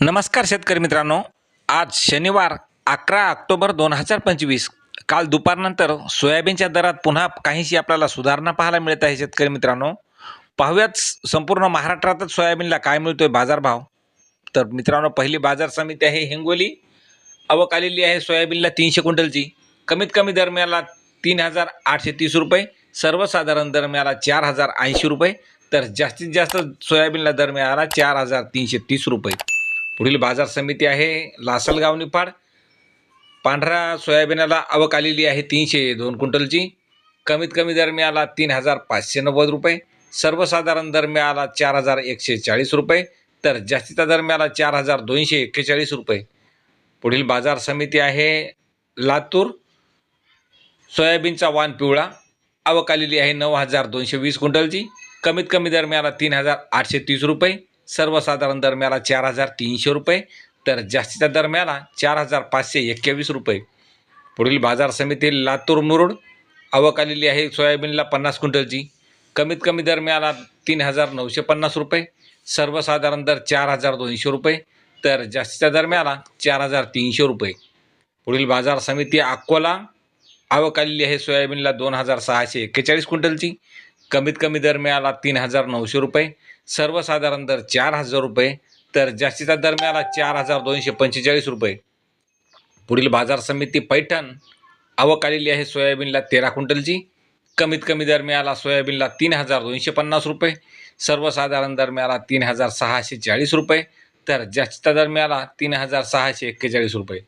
नमस्कार शेतकरी मित्रांनो. आज शनिवार अकरा ऑक्टोबर दोन हजार पंचवीस. काल दुपारनंतर सोयाबीनच्या दरात पुन्हा काहीशी आपल्याला सुधारणा पाहायला मिळत आहे शेतकरी मित्रांनो. पाहूयात संपूर्ण महाराष्ट्रातच सोयाबीनला काय मिळतोय बाजारभाव. तर मित्रांनो पहिली बाजार समिती आहे हिंगोली. आवक आलेली आहे सोयाबीनला तीनशे क्विंटलची. कमीत कमी दरम्याला तीन हजार आठशे तीस रुपये. सर्वसाधारण दर मिळाला चार हजार ऐंशी रुपये. तर जास्तीत जास्त सोयाबीनला दर मिळाला चार हजार तीनशे तीस रुपये. पुढील बाजार समिती आहे लासलगाव निफाड. पांढरा सोयाबीनाला आवक आलेली आहे तीनशे दोन क्विंटलची. कमीत कमी दर मिळाला तीन हजार पाचशे नव्वद रुपये. सर्वसाधारण दर मिळाला चार हजार एकशे चाळीस रुपये. तर जास्तीचा दर मिळाला चार हजार दोनशे एक्केचाळीस रुपये. पुढील बाजार समिती आहे लातूर. सोयाबीनचा वाण पिवळा. आवक आलेली आहे नऊ हजार दोनशे वीस क्विंटलची. कमीत कमी दर मिळाला तीन हजार आठशे तीस रुपये. सर्वसाधारण दरम्याला चार हजार तीनशे रुपये तर जास्तीच्या दरम्याला चार हजार पाचशे एक्क्यावीस रुपये. पुढील बाजार समिती लातूर मुरुड आवक आलेली आहे सोयाबीनला पन्नास क्विंटलची. कमीत कमी दर मिळाला तीन हजार नऊशे पन्नास रुपये सर्वसाधारण दर चार हजार दोनशे रुपये तर जास्तीचा दर मिळाला चार हजार तीनशे रुपये. पुढील बाजार समिती अकोला आवक आलेली आहे सोयाबीनला दोन हजार सहाशे एक्केचाळीस क्विंटलची कमीत कमी दर मिळाला तीन हजार नऊशे रुपये सर्वसाधारण दर चार हजार रुपये तर जास्तीचा दर मिळाला चार हजार दोनशे पंचेचाळीस रुपये. पुढील बाजार समिती पैठण आवक आलेली आहे सोयाबीनला तेरा क्विंटलची. कमीत कमी दर मिळाला सोयाबीनला तीन हजार दोनशे पन्नास रुपये सर्वसाधारण दर मिळाला तीन हजार सहाशे चाळीस रुपये तर जास्तीचा दर मिळाला तीन हजार सहाशे एक्केचाळीस रुपये.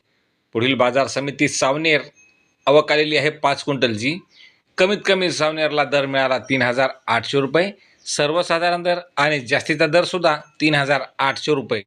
पुढील बाजार समिती सावनेर आवक आलेली आहे पाच क्विंटलची. कमीत कमी सावनेरला दर मिळाला तीन हजार आठशे रुपये. सर्वसाधारण दर आणि जास्तीचा दरसुद्धा तीन हजार आठशे रुपये.